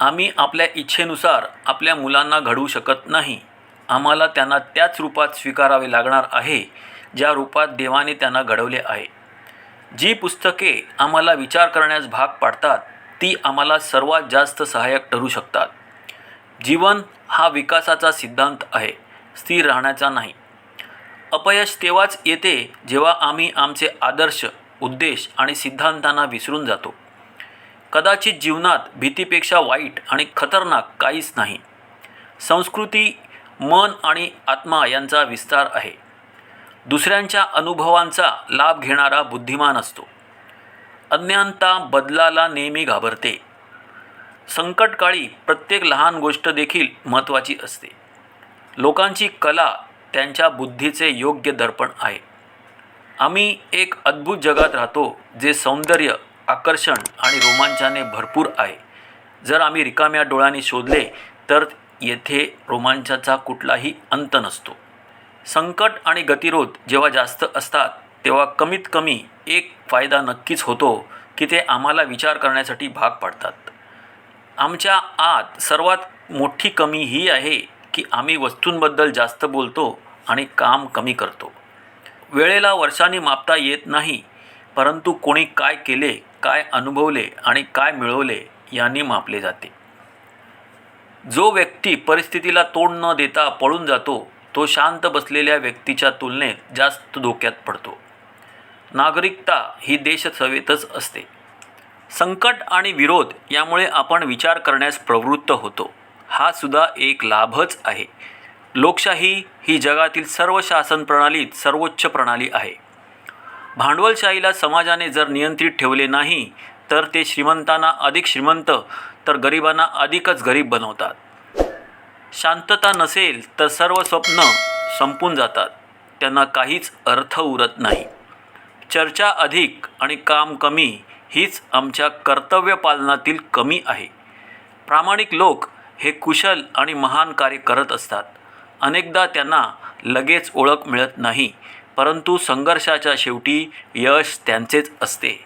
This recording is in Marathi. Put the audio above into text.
आम्ही आपल्या इच्छेनुसार आपल्या मुलांना घडवू शकत नाही. आम्हाला त्यांना त्याच रूपात स्वीकारावे लागणार आहे ज्या रूपात देवाने त्यांना घडवले आहे. जी पुस्तके आम्हाला विचार करण्यास भाग पाडतात ती आम्हाला सर्वात जास्त सहाय्यक ठरू शकतात. जीवन हा विकासाचा सिद्धांत आहे स्थिर राहण्याचा नाही. अपयश तेव्हाच येते जेव्हा आम्ही आमचे आदर्श उद्देश आणि सिद्धांतांना विसरून जातो. कदाचित जीवनात भीतीपेक्षा वाईट आणि खतरनाक काहीच नाही. संस्कृती मन आणि आत्मा यांचा विस्तार आहे. दुसऱ्यांच्या अनुभवांचा लाभ घेणारा बुद्धिमान असतो. अज्ञानता बदलाला नेहमी घाबरते. संकटकाळी प्रत्येक लहान गोष्ट देखील महत्त्वाची असते. लोकांची कला त्यांच्या बुद्धीचे योग्य दर्पण आहे. आम्ही एक अद्भुत जगात राहतो जे सौंदर्य आकर्षण आणि रोमांचाने भरपूर आहे. जर आम्ही रिकाम्या डोळ्यांनी शोधले तर येथे रोमांचाचा कुठलाही अंत नसतो. संकट आणि गतिरोध जेव्हा जास्त असतात तेव्हा कमीत कमी एक फायदा नक्कीच होतो की ते आम्हाला विचार करण्यासाठी भाग पाडतात. आमच्या आत सर्वात मोठी कमी ही आहे की आम्ही वस्तूंबद्दल जास्त बोलतो आणि काम कमी करतो. वेळेला वर्षांनी मापता येत नाही परंतु कोणी काय केले काय अनुभवले आणि काय मिळवले यांनी मापले जाते. जो व्यक्ती परिस्थितीला तोंड न देता पळून जातो तो शांत बसलेल्या व्यक्तीच्या तुलनेत जास्त धोक्यात पडतो. नागरिकता ही देशसेवेतच असते. संकट आणि विरोध यामुळे आपण विचार करण्यास प्रवृत्त होतो. हा सुद्धा एक लाभच आहे. लोकशाही ही जगातील सर्व शासन प्रणालीत सर्वोच्च प्रणाली आहे. भांडवलशाहीला समाजाने जर नियंत्रित ठेवले नाही तर ते श्रीमंतांना अधिक श्रीमंत तर गरिबांना अधिकच गरीब बनवतात. शांतता नसेल तर सर्व स्वप्न संपून जातात. त्यांना काहीच अर्थ उरत नाही. चर्चा अधिक आणि काम कमी हीच आमच्या कर्तव्यपालनातील कमी आहे. प्रामाणिक लोक हे कुशल आणि महान कार्य करत असतात. अनेकदा त्यांना लगेच ओळख मिळत नाही परंतु संघर्षाच्या शेवटी यश त्यांचेच असते.